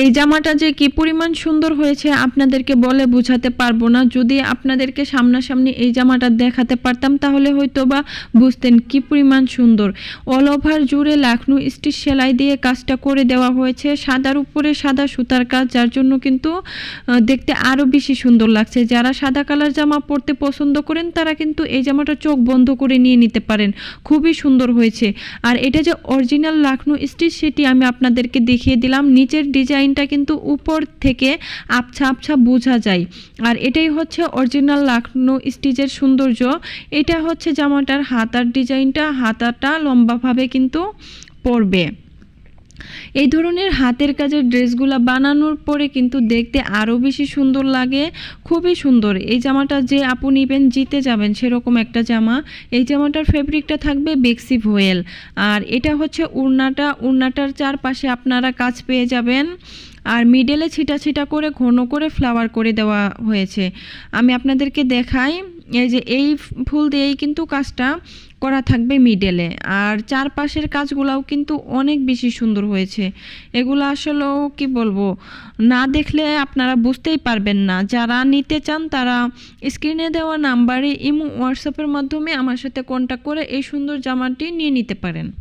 এই জামাটা যে কি পরিমাণ সুন্দর হয়েছে আপনাদেরকে বলে বোঝাতে পারব না। যদি আপনাদেরকে সামনাসামনি এই জামাটা দেখাতে পারতাম, তাহলে হয়তো বা বুঝতেন কি পরিমাণ সুন্দর। অল ওভার জুড়ে লাখনু স্টিচ সেলাই দিয়ে কাজটা করে দেওয়া হয়েছে। সাদার উপরে সাদা সুতার কাজ, যার জন্য কিন্তু দেখতে আরও বেশি সুন্দর লাগছে। যারা সাদা কালার জামা পরতে পছন্দ করেন, তারা কিন্তু এই জামাটা চোখ বন্ধ করে নিয়ে নিতে পারেন। খুবই সুন্দর হয়েছে। আর এটা যে অরিজিনাল লাখনু স্টিচ, সেটি আমি আপনাদেরকে দেখিয়ে দিলাম। নিচের ডিজাইনটা কিন্তু উপর থেকে আবছা আবছা বোঝা যায়। আর এটাই হচ্ছে অরিজিনাল লাখনৌ স্টিচের সৌন্দর্য। এটা হচ্ছে জামাটার হাতার ডিজাইনটা, হাতাটা লম্বাভাবে কিন্তু পড়বে এই ধরনের হাতের কাজের ড্রেসগুলো বানানোর পরে কিন্তু দেখতে আরও বেশি সুন্দর লাগে, খুবই সুন্দর। এই জামাটা যে আপু নিবেন, জিতে যাবেন সেরকম একটা জামা। এই জামাটার ফেব্রিকটা থাকবে বেক্সি ভোয়েল। আর এটা হচ্ছে উড়নাটা। উড়নাটার চারপাশে আপনারা কাজ পেয়ে যাবেন। আর মিডেলে ছিটা ছিটা করে ঘন করে ফ্লাওয়ার করে দেওয়া হয়েছে। আমি আপনাদেরকে দেখাই। এই যে এই ফুল দিয়েই কিন্তু কাজটা করা থাকবে মিডেলে আর চারপাশের কাজগুলাও কিন্তু অনেক বেশি সুন্দর হয়েছে। এগুলো আসলেও কি বলব, না দেখলে আপনারা বুঝতেই পারবেন না। যারা নিতে চান তারা স্ক্রিনে দেওয়া নাম্বারে ইমো হোয়াটসঅ্যাপের মাধ্যমে আমার সাথে কন্ট্যাক্ট করে এই সুন্দর জামাটি নিয়ে নিতে পারেন।